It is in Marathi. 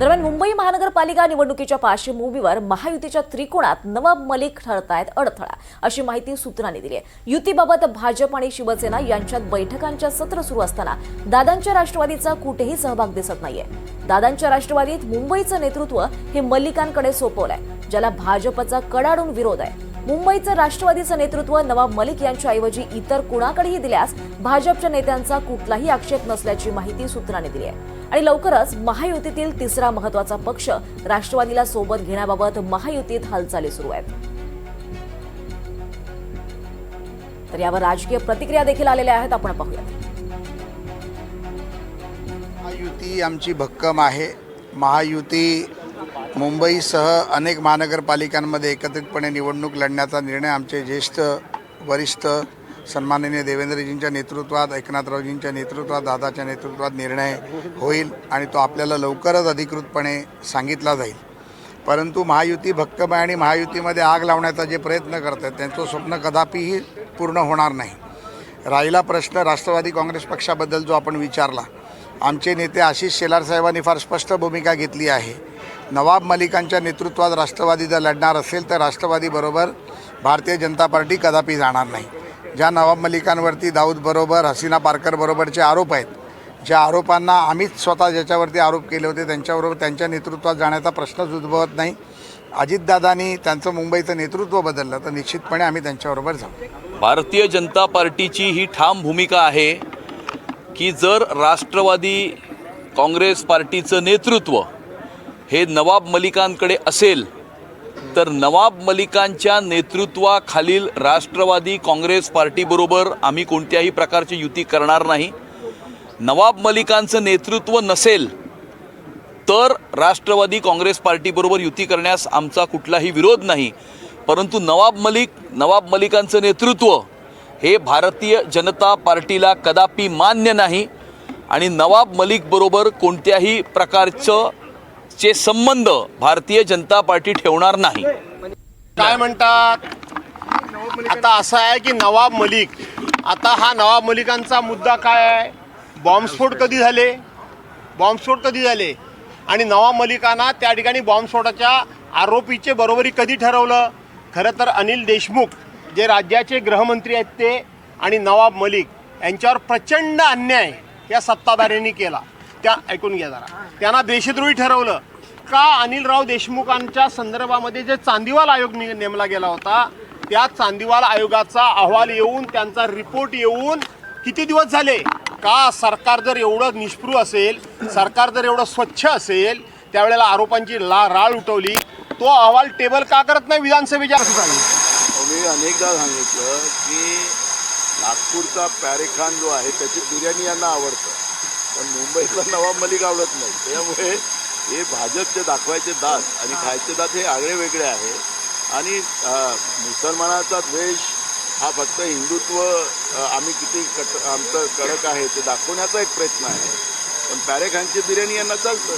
दरम्यान मुंबई महानगरपालिका निवडणुकीच्या पार्श्वभूमीवर महायुतीच्या त्रिकोणात नवाब मलिक ठरतायत अडथळा अशी माहिती सूत्रांनी दिली आहे. युतीबाबत भाजप आणि शिवसेना यांच्यात बैठकांच्या सत्र सुरू असताना दादांच्या राष्ट्रवादीचा कुठेही सहभाग दिसत नाहीये. दादांच्या राष्ट्रवादीत मुंबईचं नेतृत्व हे मल्लिकांकडे सोपवलंय ज्याला भाजपचा कडाडून विरोध आहे. मुंबईचं राष्ट्रवादीचं नेतृत्व नवाब मलिक यांच्याऐवजी इतर कुणाकडेही दिल्यास भाजपच्या नेत्यांचा कुठलाही आक्षेप नसल्याची माहिती सूत्रांनी दिली आहे. आणि लवकरच महायुतीतील तिसरा महत्त्वाचा पक्ष राष्ट्रवादीला सोबत घेण्याबाबत महायुतीत हालचाली सुरू आहेत. तर यावर राजकीय प्रतिक्रिया देखील आलेल्या आहेत. आपण पाहूयात. महायुती आमची भक्कम आहे. महायुती मुंबईसह अनेक महानगरपालिकांमध्ये एकत्रितपणे निवडणूक लढण्याचा निर्णय आमचे ज्येष्ठ वरिष्ठ सन्माननीय देवेंद्रजींच्या नेतृत्वात एकनाथरावजींच्या नेतृत्वात दादाच्या नेतृत्वात निर्णय होईल आणि तो आपल्याला लवकरच अधिकृतपणे सांगितला जाईल. परंतु महायुती भक्कम आणि महायुतीमध्ये आग लावण्याचा जे प्रयत्न करत आहेत त्यांचं स्वप्न कदापिही पूर्ण होणार नाही. राहिला प्रश्न राष्ट्रवादी काँग्रेस पक्षाबद्दल जो आपण विचारला आमचे नेते आशिष शेलार साहेबांनी फार स्पष्ट भूमिका घेतली आहे. नवाब मलिकांच्या नेतृत्वात राष्ट्रवादी जर लढणार असेल तर राष्ट्रवादीबरोबर भारतीय जनता पार्टी कदापि जाणार नाही. ज्या नवाब मलिकांवरती दाऊदबरोबर हसीना पारकरबरोबरचे आरोप आहेत ज्या आरोपांना आम्हीच स्वतः ज्याच्यावरती आरोप केले होते त्यांच्याबरोबर त्यांच्या नेतृत्वात जाण्याचा प्रश्नच उद्भवत नाही. अजितदादांनी त्यांचं मुंबईचं नेतृत्व बदललं तर निश्चितपणे आम्ही त्यांच्याबरोबर जाऊ. भारतीय जनता पार्टीची ही ठाम भूमिका आहे की जर राष्ट्रवादी काँग्रेस पार्टीचं नेतृत्व हे नवाब मलिकांकडे असेल तर नवाब मलिकांच्या नेतृत्वाखालील राष्ट्रवादी काँग्रेस पार्टीबरोबर आम्ही कोणत्याही प्रकारची युती करणार नाही. नवाब मलिकांचं नेतृत्व नसेल तर राष्ट्रवादी काँग्रेस पार्टीबरोबर युती करण्यास आमचा कुठलाही विरोध नाही. परंतु नवाब मलिक नवाब मलिकांचं नेतृत्व हे भारतीय जनता पार्टीला कदापि मान्य नाही आणि नवाब मलिकबरोबर कोणत्याही प्रकारचं चे संबंध भारतीय जनता पार्टी ठेवणार नाही. काय म्हणतात? आता असं आहे की नवाब मलिक आता हा नवाब मलिकांचा मुद्दा काय आहे? बॉम्बस्फोट कधी झाले? बॉम्बस्फोट कधी झाले? आणि नवाब मलिकांना त्या ठिकाणी बॉम्बस्फोटाच्या आरोपीचे बरोबरी कधी ठरवलं? खरं तर अनिल देशमुख जे राज्याचे गृहमंत्री आहेत ते आणि नवाब मलिक यांच्यावर प्रचंड अन्याय या सत्ताधाऱ्यांनी केला. त्या ऐकून घ्या जरा. त्यांना देशद्रोही ठरवलं. का अनिलराव देशमुखांच्या संदर्भामध्ये जे चांदीवाल आयोग नेमला गेला होता त्या चांदीवाल आयोगाचा अहवाल येऊन त्यांचा रिपोर्ट येऊन किती दिवस झाले? का सरकार जर एवढं निष्पृह असेल सरकार जर एवढं स्वच्छ असेल त्यावेळेला आरोपांची ला राळ उठवली तो अहवाल टेबल का करत नाही विधानसभेच्या अहो, मी अनेकदा सांगितलं की नागपूरचा पॅरेखान जो आहे त्याची बिर्याणी यांना आवडतं. पण मुंबईतला नवाब मलिक आवडत नाही. त्यामुळे हे भाजपचे दाखवायचे दात आणि खायचे दात हे आगळे वेगळे आहे. आणि मुसलमानाचा द्वेष हा फक्त हिंदुत्व आम्ही किती कट आमचं कडक आहे ते दाखवण्याचा एक प्रयत्न आहे. पण पॅरेखानची बिर्याणी यांना चालतं.